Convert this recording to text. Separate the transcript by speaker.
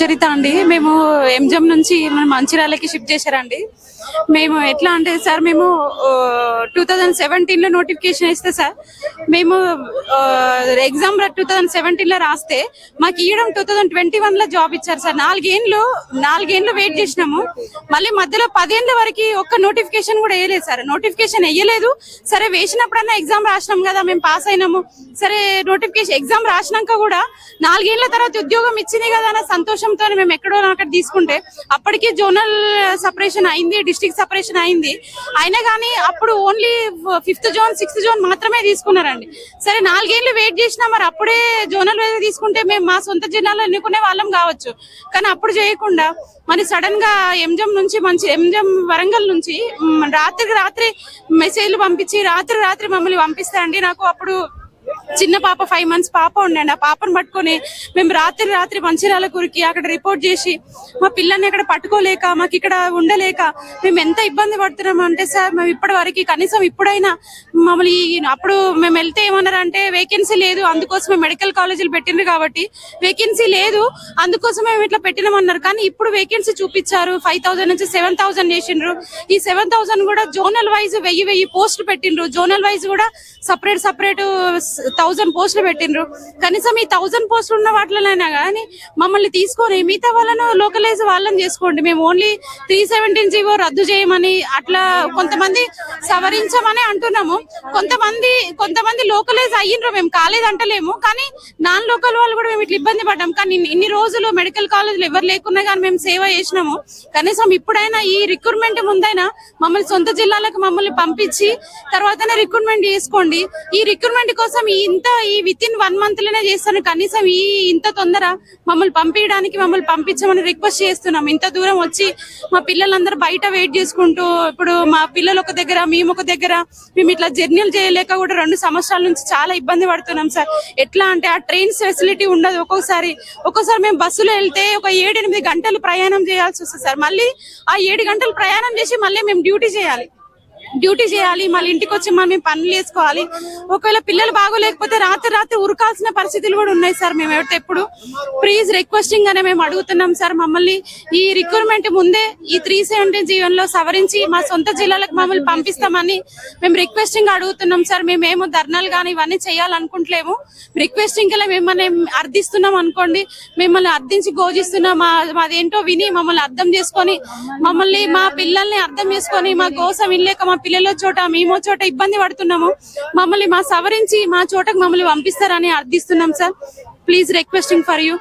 Speaker 1: చరిత అండి. మేము ఎంజం నుంచి మన మంచిర్యాలకి షిఫ్ట్ చేశారండి. మేము ఎట్లా అంటే సార్ మేము టూ థౌజండ్ సెవెంటీన్లో నోటిఫికేషన్ ఇస్తే సార్ మేము ఎగ్జామ్ టూ థౌజండ్ సెవెంటీన్లో రాస్తే మాకు ఇవ్వడం టూ థౌజండ్ ట్వంటీ వన్లో జాబ్ ఇచ్చారు సార్. నాలుగేండ్లు నాలుగేండ్లు వెయిట్ చేసినాము. మళ్ళీ మధ్యలో పదేండ్ల వరకు ఒక్క నోటిఫికేషన్ కూడా వేయలేదు సార్. నోటిఫికేషన్ వేయలేదు. సరే వేసినప్పుడన్నా ఎగ్జామ్ రాసినాం కదా మేము పాస్ అయినాము. సరే నోటిఫికేషన్ ఎగ్జామ్ రాసినాక కూడా నాలుగేళ్ళ తర్వాత ఉద్యోగం ఇచ్చింది కదా అన్న సంతోషంతో మేము ఎక్కడో అక్కడ తీసుకుంటే అప్పటికి జోనల్ సపరేషన్ అయింది డిస్ట్రిక్ట్ సపరేషన్ అయింది. అయినా కానీ అప్పుడు only fifth zone sixth zone మాత్రమే తీసుకున్నారండి. సరే నాలుగేళ్ళు వెయిట్ చేసినా మరి అప్పుడే జోనల్ తీసుకుంటే మేము మా సొంత జిల్లాలో ఎన్నుకునే వాళ్ళం కావచ్చు. కానీ అప్పుడు చేయకుండా మరి సడన్గా ఎంజం నుంచి మంచి ఎంజం వరంగల్ నుంచి రాత్రికి రాత్రి మెసేజ్లు పంపించి రాత్రి రాత్రి మమ్మల్ని పంపిస్తారండి. నాకు అప్పుడు చిన్న పాప ఫైవ్ మంత్స్ పాప ఉండండి. ఆ పాపను పట్టుకొని మేము రాత్రి రాత్రి మంచిర్యాల కురికి అక్కడ రిపోర్ట్ చేసి మా పిల్లల్ని అక్కడ పట్టుకోలేక మాకు ఇక్కడ ఉండలేక మేము ఎంత ఇబ్బంది పడుతున్నాం అంటే సార్ మేము ఇప్పటి వరకు కనీసం ఇప్పుడైనా మమ్మల్ని అప్పుడు మేము వెళ్తే ఏమన్నారంటే వేకెన్సీ లేదు అందుకోసమే మెడికల్ కాలేజీలు పెట్టిండ్రు కాబట్టి వేకెన్సీ లేదు అందుకోసం మేము ఇట్లా పెట్టినామన్నారు. కానీ ఇప్పుడు వేకెన్సీ చూపించారు ఫైవ్ థౌసండ్ నుంచి సెవెన్ థౌసండ్ చేసిండ్రు. ఈ సెవెన్ థౌసండ్ కూడా జోనల్ వైజ్ వెయ్యి వెయ్యి పోస్టులు పెట్టిండ్రు. జోనల్ వైజ్ కూడా సపరేట్ సపరేట్ థౌసండ్ పోస్టులు పెట్టిండ్రు. కనీసం ఈ థౌసండ్ పోస్టులు ఉన్న వాటిలోనైనా కానీ మమ్మల్ని తీసుకొని మిగతా వాళ్ళను లోకలైజ్ వాళ్ళని చేసుకోండి. మేము ఓన్లీ త్రీ సెవెంటీన్ జీవో రద్దు చేయమని అట్లా కొంతమంది సవరించమని అంటున్నాము. కొంతమంది కొంతమంది లోకలైజ్ అయ్యిండ్రు. మేము కాలేదు అంటలేము. కానీ నాన్ లోకల్ వాళ్ళు కూడా మేము ఇట్లా ఇబ్బంది పడ్డాం. కానీ ఇన్ని- ఇన్ని రోజులు మెడికల్ కాలేజీలు ఎవరు లేకున్నా కానీ మేము సేవ చేసినాము. కనీసం ఇప్పుడైనా ఈ రిక్రూట్మెంట్ ముందైనా మమ్మల్ని సొంత జిల్లాలకు మమ్మల్ని పంపించి తర్వాతనే రిక్రూట్మెంట్ చేసుకోండి. ఈ రిక్రూట్మెంట్ కోసం ఈ ఇంత ఈ విత్ ఇన్ వన్ మంత్లోనే చేస్తాను. కనీసం ఈ ఇంత తొందర మమ్మల్ని పంపించడానికి మమ్మల్ని పంపించమని రిక్వెస్ట్ చేస్తున్నాం. ఇంత దూరం వచ్చి మా పిల్లలందరూ బయట వెయిట్ చేసుకుంటూ ఇప్పుడు మా పిల్లలు ఒక దగ్గర మేము ఒక దగ్గర మేము ఇట్లా జర్నీలు చేయలేక కూడా రెండు సంవత్సరాల నుంచి చాలా ఇబ్బంది పడుతున్నాం సార్. ఎట్లా అంటే ఆ ట్రైన్స్ ఫెసిలిటీ ఉండదు. ఒక్కొక్కసారి ఒక్కోసారి మేము బస్సులో వెళ్తే ఒక ఏడు ఎనిమిది గంటలు ప్రయాణం చేయాల్సి వస్తుంది సార్. మళ్ళీ ఆ ఏడు గంటలు ప్రయాణం చేసి మళ్ళీ మేము డ్యూటీ చేయాలి. డ్యూటీ చేయాలి మళ్ళీ ఇంటికి వచ్చి మనం పనులు చేసుకోవాలి. ఒకవేళ పిల్లలు బాగోలేకపోతే రాత్రి రాత్రి ఉరకాల్సిన పరిస్థితులు కూడా ఉన్నాయి సార్ మేము ఎవరితో ఎప్పుడు. ప్లీజ్ రిక్వెస్టింగ్ అనే మేము అడుగుతున్నాం సార్ మమ్మల్ని ఈ రిక్రూట్మెంట్ ముందే ఈ త్రీ సెవెంటీ జీవన్లో సవరించి మా సొంత జిల్లాలకు మమ్మల్ని పంపిస్తామని మేము రిక్వెస్టింగ్ అడుగుతున్నాం సార్. మేమేమో ధర్నాలు కానీ ఇవన్నీ చేయాలనుకుంటలేము. రిక్వెస్టింగ్కి మిమ్మల్ని అర్థిస్తున్నాం అనుకోండి మిమ్మల్ని అర్థించి గోజిస్తున్నాం మా మాదేంటో విని మమ్మల్ని అర్థం చేసుకొని మమ్మల్ని మా పిల్లల్ని అర్థం చేసుకొని మా కోసం వినలేక మా పిల్లల చోట మేము చోట ఇబ్బంది పడుతున్నాము. మమ్మల్ని మా సవరించి మా చోటకు మమ్మల్ని పంపిస్తారని అర్థిస్తున్నాం sir. Please requesting for you